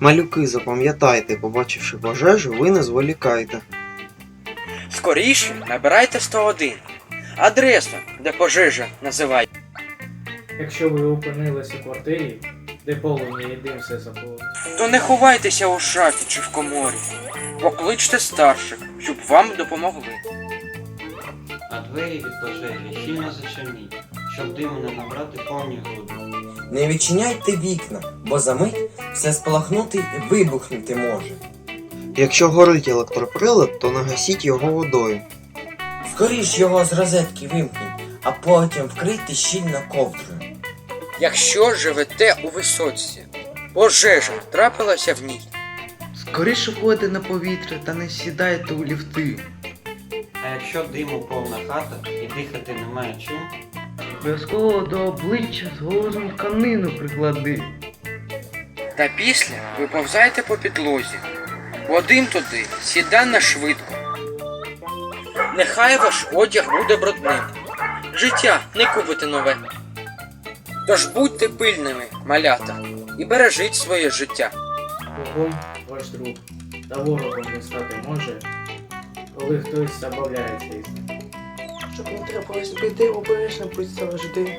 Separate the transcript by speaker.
Speaker 1: Малюки, запам'ятайте, побачивши пожежу, ви не зволікайте.
Speaker 2: Скоріше набирайте 101. Адресу, де пожежа називає.
Speaker 3: Якщо ви опинились у квартирі, де полум'я і дим все заповнено,
Speaker 2: То не ховайтеся у шафі чи в коморі. Покличте старших, щоб вам допомогли.
Speaker 4: А двері від пожежі щільно зачиніть, щоб диму не набрати повні груди.
Speaker 5: Не відчиняйте вікна, бо за мить все спалахнути і вибухнути може.
Speaker 1: Якщо горить електроприлад, то нагасіть його водою.
Speaker 5: Скоріш його з розетки вимкніть, а потім вкрийте щільно ковдрою.
Speaker 2: Якщо живете у висоці, пожежа трапилася в ній.
Speaker 6: Скоріше входьте на повітря та не сідайте у ліфти.
Speaker 4: А якщо диму повна хата і дихати немає чим,
Speaker 6: Обов'язково до обличчя зголосну тканину приклади.
Speaker 2: Та після виповзайте по підлозі. Водим туди сідай на швидко. Нехай ваш одяг буде брудним. Життя не купите нове. Тож будьте пильними, малята, і бережіть своє життя.
Speaker 3: вогонь ваш друг та ворогом не стати може, коли хтось забавляється із ним.
Speaker 7: Щоб не трапилось біди, обережно будь завжди.